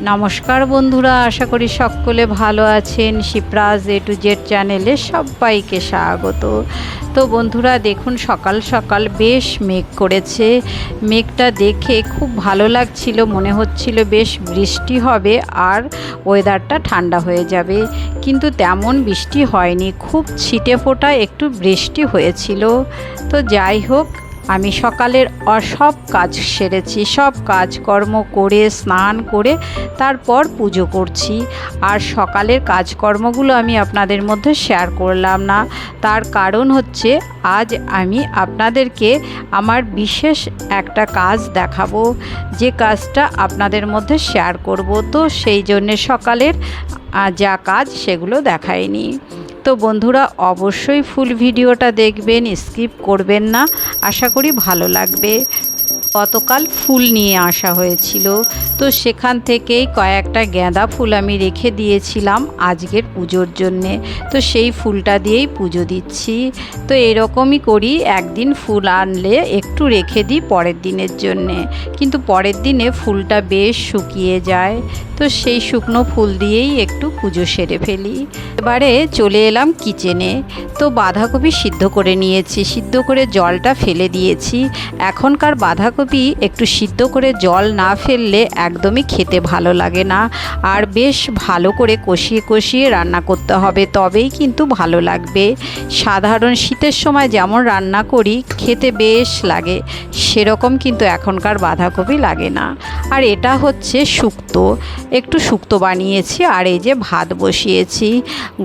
নমস্কার বন্ধুরা, আশা করি সকলে ভালো আছেন। শিপ্রাজ এ টু জেড চ্যানেলে সবাইকে স্বাগত। তো বন্ধুরা, দেখুন, সকাল সকাল বেশ মেঘ করেছে। মেঘটা দেখে খুব ভালো লাগছিল, মনে হচ্ছিল বেশ বৃষ্টি হবে আর ওয়েদারটা ঠান্ডা হয়ে যাবে। কিন্তু তেমন বৃষ্টি হয়নি, খুব ছিটে ফোটা একটু বৃষ্টি হয়েছিল। তো যাই হোক আমি সকালের সব কাজ সেরেছি, সব কাজকর্ম করে, স্নান করে, তারপর পুজো করছি। আর সকালের কাজকর্মগুলো আমি আপনাদের মধ্যে শেয়ার করলাম না। তার কারণ হচ্ছে, আজ আমি আপনাদেরকে আমার বিশেষ একটা কাজ দেখাবো। যে কাজটা আপনাদের মধ্যে শেয়ার করব। তো সেই জন্যে সকালের যা কাজ সেগুলো দেখায়নি তো বন্ধুরা অবশ্যই ফুল ভিডিওটা দেখবেন স্কিপ করবেন না। আশা করি ভালো লাগবে। গতকাল ফুল নিয়ে আসা হয়েছিল। তো সেখান থেকেই কয়েকটা গাঁদা ফুল আমি রেখে দিয়েছিলাম আজকের পুজোর জন্যে। তো সেই ফুলটা দিয়েই পুজো দিচ্ছি। তো এরকমই করি, একদিন ফুল আনলে একটু রেখে দিই পরের দিনের জন্যে। কিন্তু পরের দিনে ফুলটা বেশ শুকিয়ে যায়। তো সেই শুকনো ফুল দিয়েই একটু পুজো সেরে ফেলি। এবারে চলে এলাম কিচেনে। তো বাঁধাকপি সিদ্ধ করে নিয়েছি। সিদ্ধ করে জলটা ফেলে দিয়েছি। এখনকার বাঁধাকপি একটু সিদ্ধ করে জল না ফেললে একদমই খেতে ভালো লাগে না। আর বেশ ভালো করে কষিয়ে কষিয়ে রান্না করতে হবে, তবেই কিন্তু ভালো লাগবে। সাধারণ শীতের সময় যেমন রান্না করি, খেতে বেশ লাগে, সেরকম কিন্তু এখনকার বাঁধাকপি লাগে না। আর এটা হচ্ছে শুক্তো, একটু শুক্তো বানিয়েছি আর এই যে ভাত বসিয়েছি।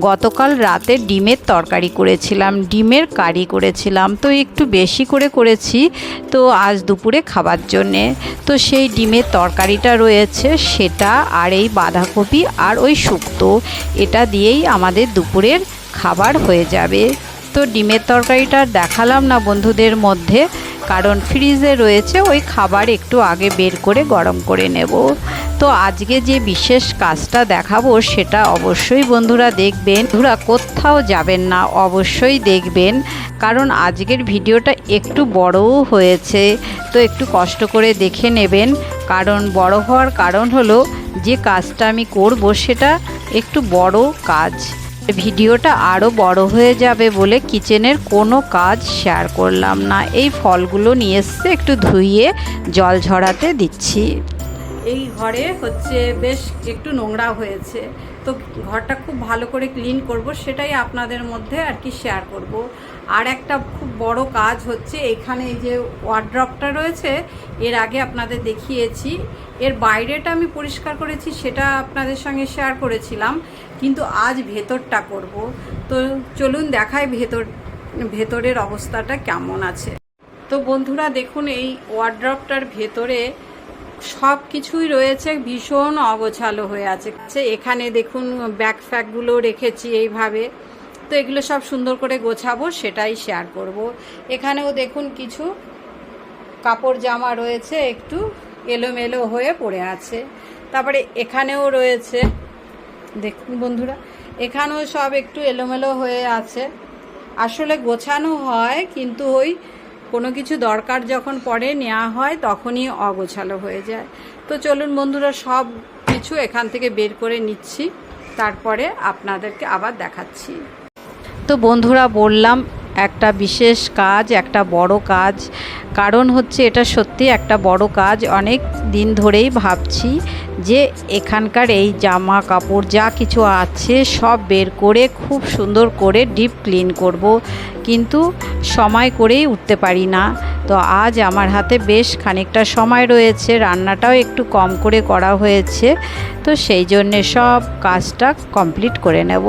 গতকাল রাতে ডিমের তরকারি করেছিলাম, ডিমের কারি করেছিলাম, তো একটু বেশি করে করেছি, তো আজ দুপুরে খাবার জন্যে। তো সেই ডিমের তরকারিটা রয়েছে, সেটা আর এই বাঁধাকপি আর ওই শুক্তো। এটা দিয়েই আমাদের দুপুরের খাবার হয়ে যাবে। তো ডিমের তরকারিটা দেখালাম না বন্ধুদের মধ্যে, কারণ ফ্রিজে রয়েছে, ওই খাবার একটু আগে বের করে গরম করে নেব। তো আজকে যে বিশেষ কাজটা দেখাবো সেটা অবশ্যই বন্ধুরা দেখবেন। বন্ধুরা, কোথাও যাবেন না, অবশ্যই দেখবেন। কারণ আজকের ভিডিওটা একটু বড়ও হয়েছে, তো একটু কষ্ট করে দেখে নেবেন। কারণ বড় হওয়ার কারণ হলো, যে কাজটা আমি করব সেটা একটু বড় কাজ। ভিডিওটা আরও বড় হয়ে যাবে বলে কিচেনের কোনো কাজ শেয়ার করলাম না। এই ফলগুলো নিয়ে এসছে, একটু ধুইয়ে জল ঝরাতে দিচ্ছি। এই ঘরে হচ্ছে বেশ একটু নোংরা হয়েছে। তো ঘরটা খুব ভালো করে ক্লিন করব, সেটাই আপনাদের মধ্যে আর কি শেয়ার করব। আর একটা খুব বড় কাজ হচ্ছে, এখানে এই যে ওয়ার্ড্রপটা রয়েছে, এর আগে আপনাদের দেখিয়েছি। এর বাইরেটা আমি পরিষ্কার করেছি, সেটা আপনাদের সঙ্গে শেয়ার করেছিলাম, কিন্তু আজ ভেতরটা করব। তো চলুন দেখাই ভেতর, ভেতরের অবস্থাটা কেমন আছে। তো বন্ধুরা, দেখুন এই ওয়ার্ড্রপটার ভেতরে সব কিছুই রয়েছে, ভীষণ অগোছালো হয়ে আছে। এখানে দেখুন ব্যাগ ফ্যাগগুলো রেখেছি এইভাবে। তো এগুলো সব সুন্দর করে গোছাবো, সেটাই শেয়ার করব। এখানেও দেখুন কিছু কাপড় জামা রয়েছে, একটু এলোমেলো হয়ে পড়ে আছে। তারপরে এখানেও রয়েছে, দেখুন বন্ধুরা, এখানেও সব একটু এলোমেলো হয়ে আছে। আসলে গোছানো হয়, কিন্তু ওই কোনো কিছু দরকার যখন পরে নেওয়া হয়, তখনই অগোছালো হয়ে যায়। তো চলুন বন্ধুরা, সব কিছু এখান থেকে বের করে নিচ্ছি। তারপরে আপনাদেরকে আবার দেখাচ্ছি। তো বন্ধুরা, বললাম একটা বিশেষ কাজ, একটা বড় কাজ। কারণ হচ্ছে এটা সত্যি একটা বড় কাজ। অনেক দিন ধরেই ভাবছি যে এখানকার এই জামা কাপড় যা কিছু আছে সব বের করে খুব সুন্দর করে ডিপ ক্লিন করব। কিন্তু সময় করেই উঠতে পারি না। তো আজ আমার হাতে বেশ খানিকটা সময় রয়েছে, রান্নাটাও একটু কম করে করা হয়েছে। তো সেই জন্যে সব কাজটা কমপ্লিট করে নেব।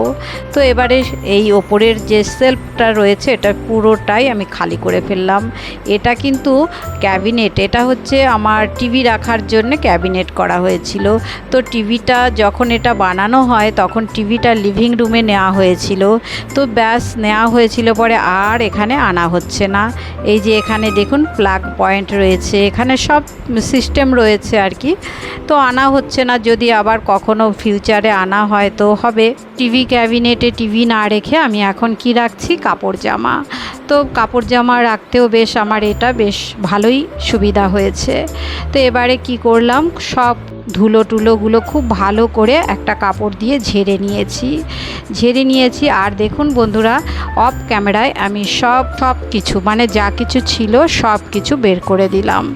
তো এবারে এই ওপরের যে সেলফটা রয়েছে, এটা পুরোটাই আমি খালি করে ফেললাম। এটা কিন্তু ক্যাবিনেট, এটা হচ্ছে আমার টিভি রাখার জন্য ক্যাবিনেট করা হয়েছিল। তো টিভিটা যখন এটা বানানো হয়, তখন টিভিটা লিভিং রুমে নেওয়া হয়েছিল। তো ব্যাস, নেওয়া হয়েছিল পরে আর এখানে আনা হচ্ছে না। এই যে এখানে দেখুন প্লাগ পয়েন্ট রয়েছে, এখানে সব সিস্টেম রয়েছে আর কি। তো আনা হচ্ছে না, যদি আবার কখনো ফিউচারে আনা হয় তো হবে। টিভি ক্যাবিনেটে টিভি না রেখে আমি এখন কি রাখছি? কাপড় জামা। তো কাপড় জামা রাখতেও বেশ আমার এটা বেশ ভালোই সুবিধা হয়েছে। তো এবারে কি করলাম? সব ধুলো টুলোগুলো খুব ভালো করে একটা কাপড় দিয়ে ঝেড়ে নিয়েছি। ঝেড়ে নিয়েছি আর দেখুন বন্ধুরা অফ ক্যামেরায় আমি সব সব কিছু মানে যা কিছু ছিল সব কিছু বের করে দিলাম।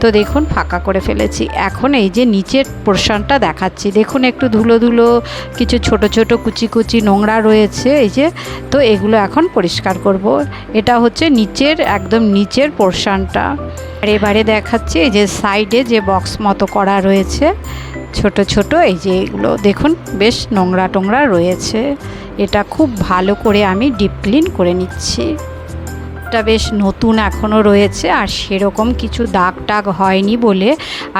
তো দেখুন ফাঁকা করে ফেলেছি। এখন এই যে নিচের পোর্শনটা দেখাচ্ছি। দেখুন একটু ধুলো ধুলো, কিছু ছোট ছোট, কুচি কুচি নোংরা রয়েছে, এই যে। তো এগুলো এখন পরিষ্কার করব। এটা হচ্ছে নিচের, একদম নিচের পোর্শনটা। আর এবারে দেখাচ্ছি এই যে সাইডে যে বক্স মতো করা রয়েছে, ছোট ছোট, এই যে এগুলো দেখুন, বেশ নোংরা টোংরা রয়েছে। এটা খুব ভালো করে আমি ডিপ ক্লিন করে নিচ্ছি। এটা বেশ নতুন এখনও রয়েছে, আর সেরকম কিছু দাগ টাগ হয়নি বলে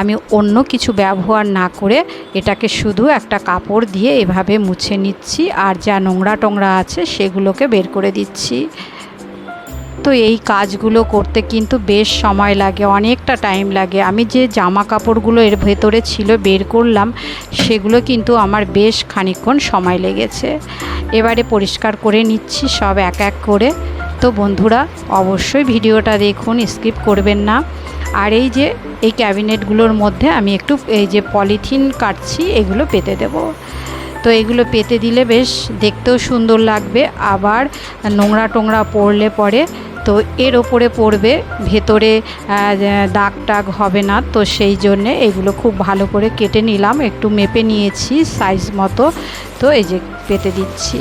আমি অন্য কিছু ব্যবহার না করে এটাকে শুধু একটা কাপড় দিয়ে এভাবে মুছে নিচ্ছি, আর যা নোংরা টোংরা আছে সেগুলোকে বের করে দিচ্ছি। তো এই কাজগুলো করতে কিন্তু বেশ সময় লাগে, অনেকটা টাইম লাগে। আমি যে জামা কাপড়গুলো এর ভেতরে ছিল বের করলাম, সেগুলো কিন্তু আমার বেশ খানিকক্ষণ সময় লেগেছে। এবারে পরিষ্কার করে নিচ্ছি সব এক এক করে। তো বন্ধুরা, অবশ্যই ভিডিওটা দেখুন স্কিপ করবেন না। আর এই যে, এই ক্যাবিনেটগুলোর মধ্যে আমি একটু, এই যে পলিথিন কাটছি, এগুলো পেতে দেব। তো এগুলো পেতে দিলে বেশ দেখতেও সুন্দর লাগবে। আবার নোংরা টোংরা পড়লে পরে তো এর ওপরে পড়বে, ভেতরে দাগ টাগ হবে না। তো সেই জন্যে এগুলো খুব ভালো করে কেটে নিলাম, একটু মেপে নিয়েছি সাইজ মতো। তো এই যে পেতে দিচ্ছি।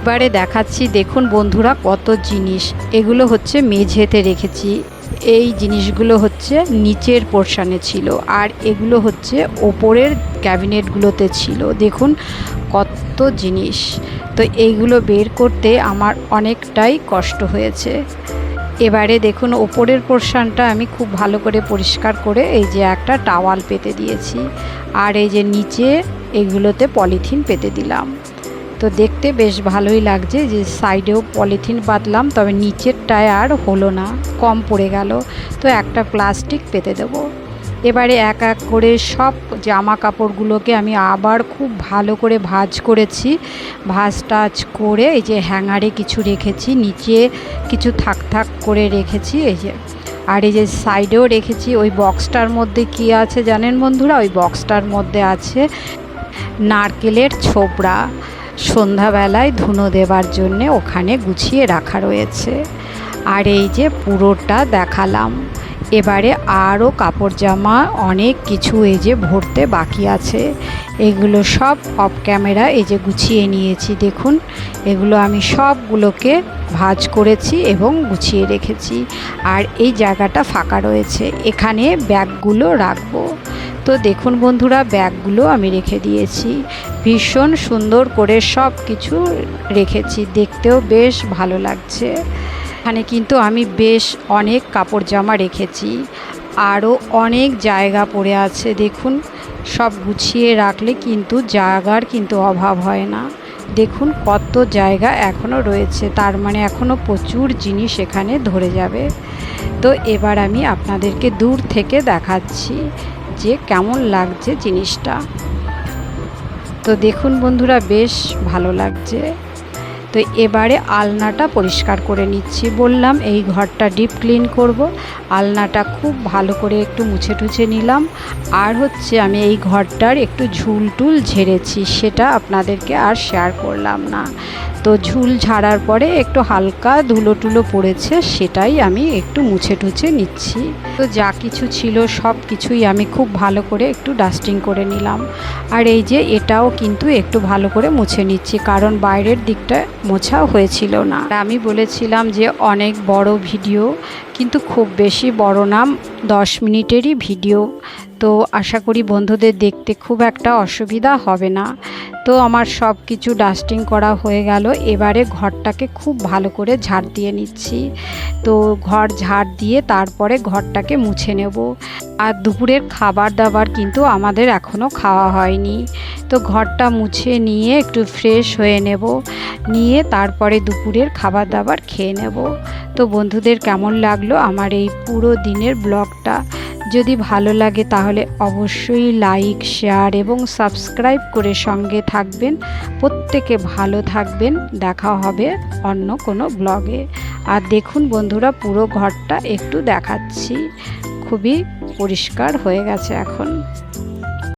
এবারে দেখাচ্ছি, দেখুন বন্ধুরা কত জিনিস। এগুলো হচ্ছে মেঝেতে রেখেছি। এই জিনিসগুলো হচ্ছে নিচের পোর্শানে ছিল। আর এগুলো হচ্ছে ওপরের ক্যাবিনেটগুলোতে ছিল। দেখুন কত জিনিস। তো এইগুলো বের করতে আমার অনেকটাই কষ্ট হয়েছে। এবারে দেখুন, ওপরের পোর্শানটা আমি খুব ভালো করে পরিষ্কার করে এই যে একটা টাওয়াল পেতে দিয়েছি। আর এই যে নিচে এগুলোতে পলিথিন পেতে দিলাম। তো দেখতে বেশ ভালোই লাগছে যে সাইডেও পলিথিন পাতলাম তবে নিচেরটায় আর হলো না, কম পড়ে গেল। তো একটা প্লাস্টিক পেতে দেবো। এবারে এক এক করে সব জামা কাপড়গুলোকে আমি আবার খুব ভালো করে ভাজ করেছি। ভাজ টাজ করে এই যে হ্যাঙ্গারে কিছু রেখেছি, নিচে কিছু থাক থাক করে রেখেছি, এই যে। আর এই যে সাইডেও রেখেছি, ওই বক্সটার মধ্যে কি আছে জানেন বন্ধুরা? ওই বক্সটার মধ্যে আছে নারকেলের ছোবড়া। সন্ধ্যাবেলায় ধুনো দেবার জন্যে ওখানে গুছিয়ে রাখা রয়েছে। আর এই যে পুরোটা দেখালাম। এবারে আরও কাপড় জামা অনেক কিছু এই যে ভরতে বাকি আছে। এগুলো সব অফ ক্যামেরা এই যে গুছিয়ে নিয়েছি, দেখুন। এগুলো আমি সবগুলোকে ভাজ করেছি এবং গুছিয়ে রেখেছি। আর এই জায়গাটা ফাঁকা রয়েছে, এখানে ব্যাগগুলো রাখব। তো দেখুন বন্ধুরা, ব্যাগগুলো আমি রেখে দিয়েছি। ভীষণ সুন্দর করে সব কিছু রেখেছি, দেখতেও বেশ ভালো লাগছে। এখানে কিন্তু আমি বেশ অনেক কাপড় জামা রেখেছি। আরও অনেক জায়গা পড়ে আছে। দেখুন, সব গুছিয়ে রাখলে কিন্তু জায়গার কিন্তু অভাব হয় না। দেখুন কত জায়গা এখনও রয়েছে, তার মানে এখনও প্রচুর জিনিস এখানে ধরে যাবে। তো এবার আমি আপনাদেরকে দূর থেকে দেখাচ্ছি যে কেমন লাগছে জিনিসটা। তো দেখুন বন্ধুরা, বেশ ভালো লাগছে। তো এবারে আলনাটা পরিষ্কার করে নিচ্ছি। বললাম, এই ঘরটা ডিপ ক্লিন করব। আলনাটা খুব ভালো করে একটু মুছে টুছে নিলাম। আর হচ্ছে আমি এই ঘরটার একটু ঝুল টুল ঝেড়েছি, সেটা আপনাদেরকে আর শেয়ার করলাম না। তো ঝুল ঝাড়ার পরে একটু হালকা ধুলো টুলো পড়েছে, সেটাই আমি একটু মুছে টুছে নিচ্ছি। তো যা কিছু ছিল সব কিছুই আমি খুব ভালো করে একটু ডাস্টিং করে নিলাম। আর এই যে এটাও কিন্তু একটু ভালো করে মুছে নিচ্ছি, কারণ বাইরের দিকটা মোছা হয়েছিল না। আমি বলেছিলাম যে অনেক বড় ভিডিও কিন্তু খুব বেশি বড় নাম দশ মিনিটেরই ভিডিও। তো আশা করি বন্ধুদের দেখতে খুব একটা অসুবিধা হবে না। তো আমার সব কিছু ডাস্টিং করা হয়ে গেল। এবারে ঘরটাকে খুব ভালো করে ঝাড় দিয়ে নিচ্ছি। তো ঘর ঝাড় দিয়ে তারপরে ঘরটাকে মুছে নেব। আর দুপুরের খাবার দাবার কিন্তু আমাদের এখনও খাওয়া হয়নি। তো ঘরটা মুছে নিয়ে একটু ফ্রেশ হয়ে নেব। নিয়ে তারপরে দুপুরের খাবার দাবার খেয়ে নেব। তো বন্ধুদের কেমন লাগল আমার এই পুরো দিনের ব্লগটা? যদি ভালো লাগে তাহলে অবশ্যই লাইক, শেয়ার এবং সাবস্ক্রাইব করে সঙ্গে থাকবেন। প্রত্যেকে ভালো থাকবেন। দেখা হবে অন্য কোনো ব্লগে। আর দেখুন বন্ধুরা, পুরো ঘরটা একটু দেখাচ্ছি। খুবই পরিষ্কার হয়ে গেছে এখন।